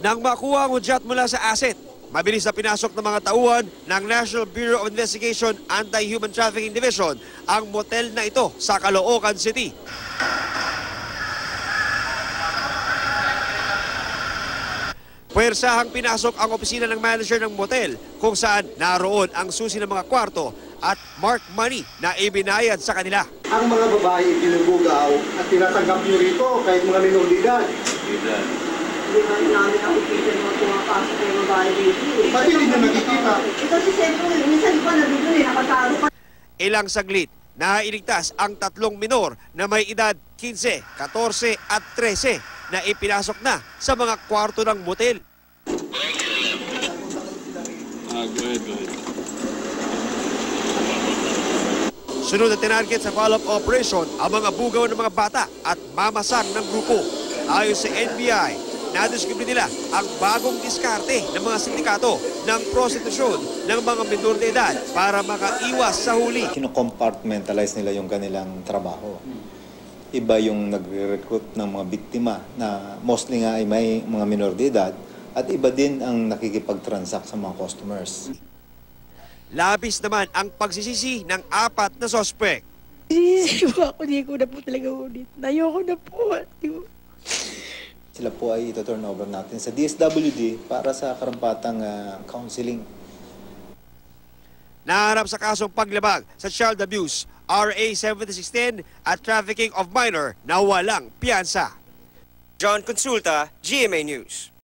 Nang makuha ang udyat mula sa asset, mabilis na pinasok ng mga tauhan ng National Bureau of Investigation Anti-Human Trafficking Division ang motel na ito sa Caloocan City. Puwersahang pinasok ang opisina ng manager ng motel kung saan naroon ang susi ng mga kwarto at mark money na ibinayad sa kanila. ang mga babae binubugaw at tinatanggap nyo rito kahit mga minor de Hindi man namin yung mga pumapasok na yung babae dito eh. Ba't hindi nyo nakikita? Eh kasi siyempre, minsan di ba nandun eh, nakataro pa Ilang saglit, nailigtas ang tatlong minor na may edad 15, 14 at 13 na ipinasok na sa mga kwarto ng motel. Ah, go ahead, go ahead. Sunod na tinarget sa follow-up operation ang mga bugaw ng mga bata at mamasang ng grupo. Ayon sa NBI, nadiskubre nila ang bagong diskarte ng mga sindikato ng prostitusyon ng mga minor de edad para makaiwas sa huli. Kino-compartmentalize nila yung kanilang trabaho. Iba yung nagre-recruit ng mga biktima na mostly nga ay may mga minor de edad at iba din ang nakikipag-transact sa mga customers. Labis naman ang pagsisisi ng apat na sospek. Isisisi ko ako, hindi ko na po talaga ulit. Ayoko na po. Di ko- Sila po ay ito-turn over natin sa DSWD para sa karampatang ah, counseling. Naharap sa kasong paglabag sa child abuse, RA 7610 at trafficking of minor na walang piyansa. John Consulta, GMA News.